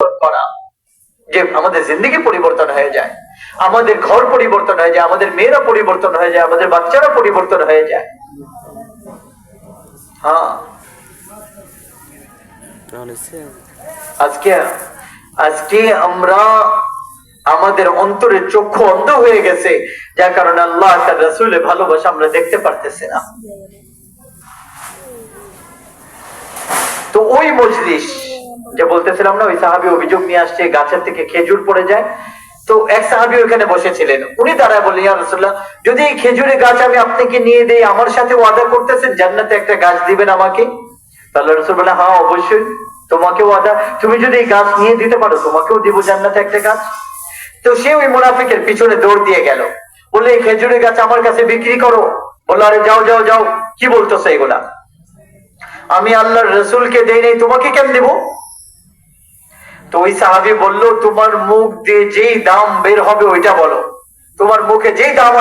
করা। যে আমাদের জিন্দগি পরিবর্তন হয়ে যায় আমাদের ঘর পরিবর্তন হয়ে যায় আমাদের মেয়েরা পরিবর্তন হয়ে যায় আমাদের বাচ্চারা পরিবর্তন হয়ে যায়। হ্যাঁ। আজকে আজকে আমরা আমাদের অন্তরের চক্ষু অন্ধ হয়ে গেছে যার কারণে আল্লাহ তার রসুলের ভালোবাসা আমরা দেখতে পারতেছি না। তো ওই মজলিস যে বলতেছিলাম না, ওই সাহাবি অভিযোগ নিয়ে আসছে, গাছের থেকে খেজুর পড়ে যায়। তো এক সাহাবি ওখানে বসেছিলেন। উনি দাঁড়ায় বললেন, ইয়া রাসূলুল্লাহ, যদি এই খেজুরের গাছ আমি আপনাকে নিয়ে দেই, আমার সাথে ওয়াদা করতেছেন, জান্নাতে একটা গাছ দিবেন আমাকে? তাহলে রসুল বলে হ্যাঁ অবশ্যই তোমাকে ওয়াদা। তুমি যদি এই গাছ নিয়ে দিতে পারো, তোমাকেও দিব জান্নাতে একটা গাছ। তো সে ওই মুনাফিকের পিছনে দৌড় দিয়ে গেল। বললে, এই খেজুরের গাছ আমার কাছে বিক্রি করো। বলল, আরে, যাও যাও যাও, কি বলতেছো এগুলা? আমি আল্লাহর রসুলকে দেই নাই, তোমাকে কেন দেব? তো ওই সাহাবি বলল, তোমার মুখ দিয়ে যেই দাম বের হবে, ওইটা বলো। তোমার মুখে যেই দাম